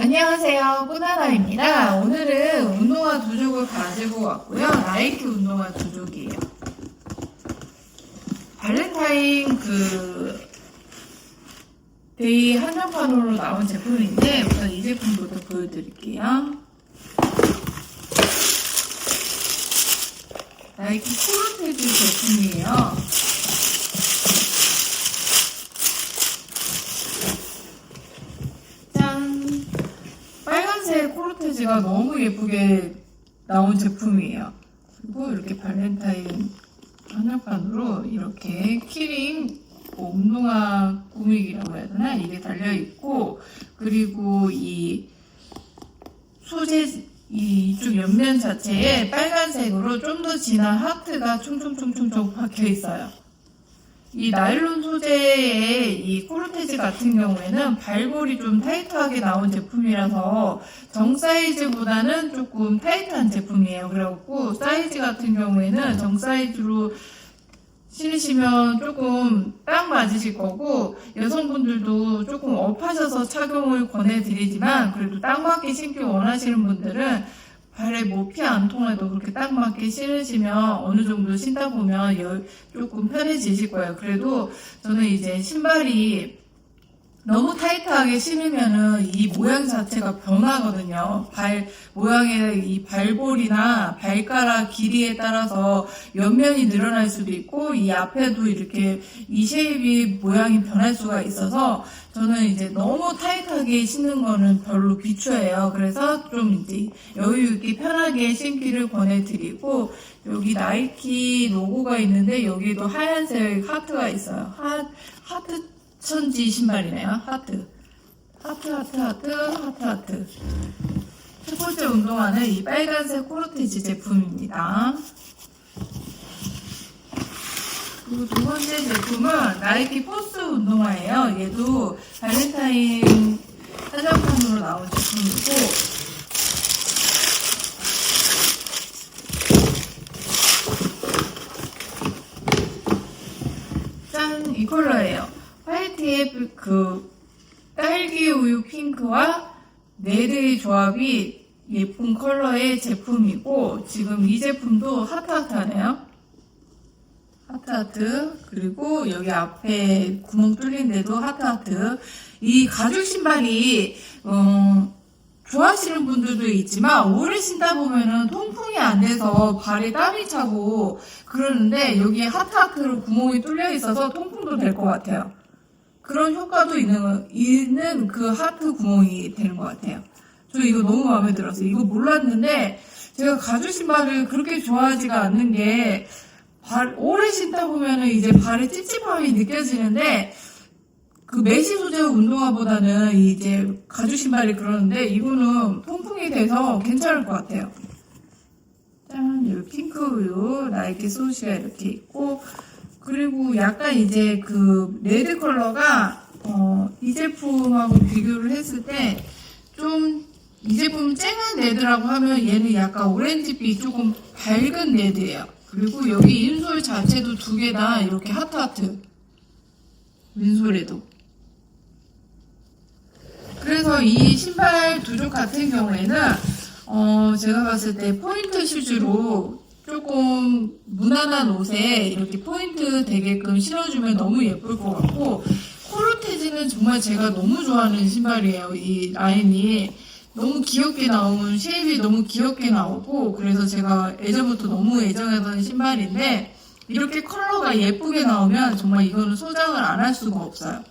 안녕하세요. 꾸나나입니다. 오늘은 운동화 두 족을 가지고 왔고요. 나이키 운동화 두 족이에요. 발렌타인 그 데이 한정판으로 나온 제품인데 우선 이 제품부터 보여드릴게요. 나이키 코르테즈 제품이에요. 짠! 빨간색 코르테즈가 너무 예쁘게 나온 제품이에요. 그리고 이렇게 발렌타인 한정판으로 이렇게 키링 뭐 운동화 꾸미기라고 해야 되나? 이게 달려있고, 그리고 이 소재, 이 이쪽 옆면 자체에 빨간색으로 좀 더 진한 하트가 총총총총총 박혀 있어요. 이 나일론 소재의 이 코르테즈 같은 경우에는 발볼이 좀 타이트하게 나온 제품이라서 정 사이즈보다는 조금 타이트한 제품이에요. 그래갖고 사이즈 같은 경우에는 정 사이즈로 신으시면 조금 딱 맞으실 거고 여성분들도 조금 업하셔서 착용을 권해드리지만 그래도 딱 맞게 신기 원하시는 분들은 발에 뭐 피 안 통해도 그렇게 딱 맞게 신으시면 어느 정도 신다 보면 여- 조금 편해지실 거예요. 그래도 저는 이제 신발이 너무 타이트하게 신으면은 이 모양 자체가 변하거든요. 발 모양의 이 발볼이나 발가락 길이에 따라서 옆면이 늘어날 수도 있고 이 앞에도 이렇게 이 쉐입이 모양이 변할 수가 있어서 저는 이제 너무 타이트하게 신는 거는 별로 비추해요. 그래서 좀 이제 여유 있게 편하게 신기를 권해드리고 여기 나이키 로고가 있는데 여기도 하얀색 하트가 있어요. 하, 하트 천지 신발이네요. 하트. 하트, 하트, 하트, 하트, 하트. 첫 번째 운동화는 이 빨간색 코르테즈 제품입니다. 그리고 두 번째 제품은 나이키 포스 운동화예요. 얘도 발렌타인 한정판으로 나온 제품이고, 짠! 이 컬러예요. 화이트의 그 딸기 우유 핑크와 레드의 조합이 예쁜 컬러의 제품이고 지금 이 제품도 하트하트하네요. 하트하트 그리고 여기 앞에 구멍 뚫린 데도 하트하트 이 가죽 신발이 어, 좋아하시는 분들도 있지만 오래 신다 보면은 통풍이 안 돼서 발에 땀이 차고 그러는데 여기에 하트하트로 구멍이 뚫려 있어서 통풍도 될 것 같아요. 그런 효과도 있는, 있는 그 하트 구멍이 되는 것 같아요. 저 이거 너무 마음에 들었어요. 이거 몰랐는데 제가 가죽 신발을 그렇게 좋아하지가 않는 게 발, 오래 신다 보면은 이제 발에 찝찝함이 느껴지는데 그 메시 소재 운동화보다는 이제 가죽 신발이 그러는데 이거는 통풍이 돼서 괜찮을 것 같아요. 짠, 여기 핑크 우유 나이키 소시가 이렇게 있고 그리고 약간 이제 그 레드 컬러가 어, 이 제품하고 비교를 했을 때 좀 이 제품 쨍한 레드라고 하면 얘는 약간 오렌지빛 조금 밝은 레드예요. 그리고 여기 인솔 자체도 두 개 다 이렇게 하트하트 윈솔에도 그래서 이 신발 두족 같은 경우에는 어 제가 봤을 때 포인트 슈즈로 조금 무난한 옷에 이렇게 포인트 되게끔 신어주면 너무 예쁠 것 같고 코르테즈는 정말 제가 너무 좋아하는 신발이에요. 이 라인이 너무 귀엽게 나온 쉐입이 너무 귀엽게 나오고 그래서 제가 예전부터 너무 애정하던 신발인데 이렇게 컬러가 예쁘게 나오면 정말 이거는 소장을 안 할 수가 없어요.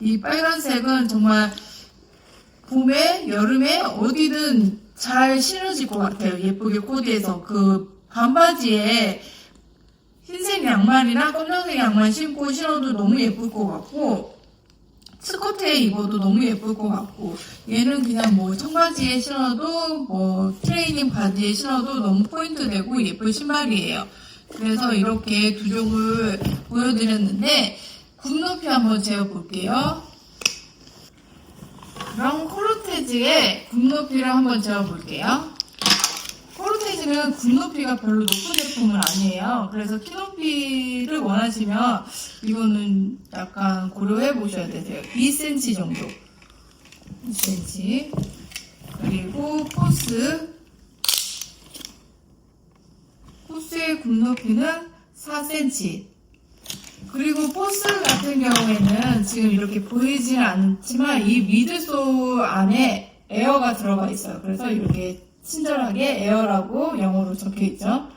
이 빨간색은 정말 봄에 여름에 어디든 잘 신어질 것 같아요. 예쁘게 코디해서 그 반바지에 흰색 양말이나 검정색 양말 신고 신어도 너무 예쁠 것 같고 스커트에 입어도 너무 예쁠 것 같고 얘는 그냥 뭐 청바지에 신어도 뭐 트레이닝 바지에 신어도 너무 포인트 되고 예쁜 신발이에요. 그래서 이렇게 두 족을 보여드렸는데 굽 높이 한번 재어볼게요. 그럼 코르테즈의 굽 높이를 한번 재어볼게요. 코르테즈는 굽 높이가 별로 높은 제품은 아니에요. 그래서 키 높이를 원하시면 이거는 약간 고려해 보셔야 되세요. 2cm 정도. 2cm 그리고 포스 포스의 굽 높이는 4cm 그리고 포스 같은 경우에는 지금 이렇게 보이지는 않지만 이 미드솔 안에 에어가 들어가 있어요. 그래서 이렇게 친절하게 에어라고 영어로 적혀 있죠.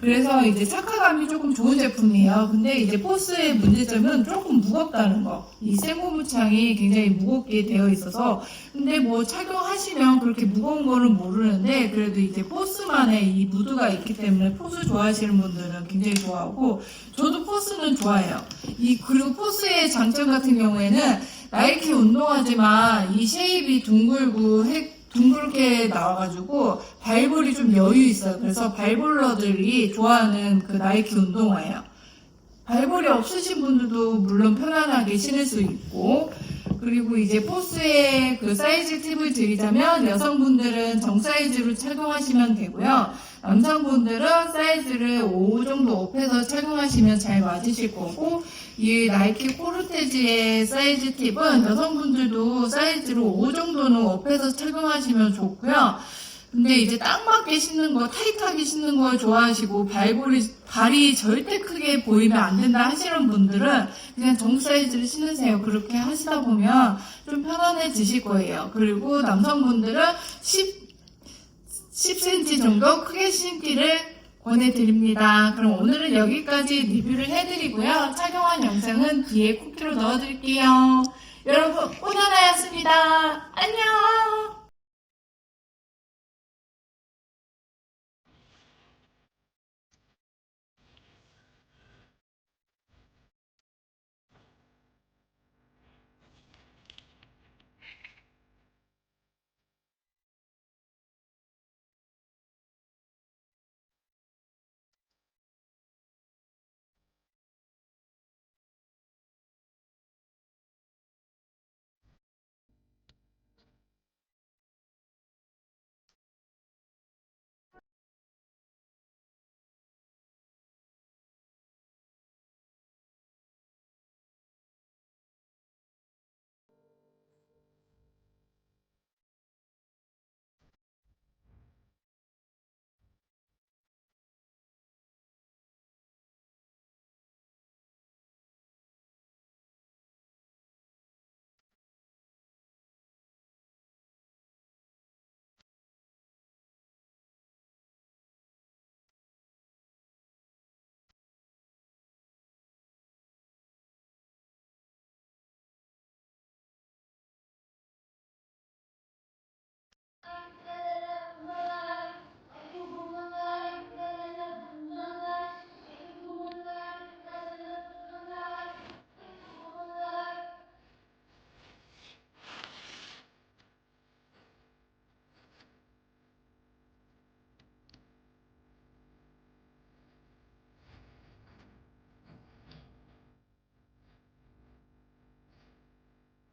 그래서 이제 착화감이 조금 좋은 제품이에요. 근데 이제 포스의 문제점은 조금 무겁다는 거. 이 생고무창이 굉장히 무겁게 되어 있어서 근데 뭐 착용하시면 그렇게 무거운 거는 모르는데 그래도 이제 포스만의 이 무드가 있기 때문에 포스 좋아하시는 분들은 굉장히 좋아하고 저도 포스는 좋아해요. 이 그리고 포스의 장점 같은 경우에는 나이키 운동화지만 이 쉐입이 둥글고 해- 둥글게 나와가지고 발볼이 좀 여유 있어요. 그래서 발볼러들이 좋아하는 그 나이키 운동화예요. 발볼이 없으신 분들도 물론 편안하게 신을 수 있고 그리고 이제 포스의 그 사이즈 팁을 드리자면 여성분들은 정 사이즈로 착용하시면 되고요. 남성분들은 사이즈를 5 정도 업해서 착용하시면 잘 맞으실 거고 이 나이키 코르테지의 사이즈 팁은 여성분들도 사이즈로 5 정도는 업해서 착용하시면 좋고요. 근데 이제 딱 맞게 신는 거, 타이트하게 신는 걸 좋아하시고 발볼이 발이 절대 크게 보이면 안 된다 하시는 분들은 그냥 정 사이즈를 신으세요. 그렇게 하시다 보면 좀 편안해지실 거예요. 그리고 남성분들은 10 10cm 정도 크게 신기를 권해드립니다. 그럼 오늘은 여기까지 리뷰를 해드리고요. 착용한 영상은 뒤에 쿠키로 넣어드릴게요. 여러분, 오나나였습니다. 안녕!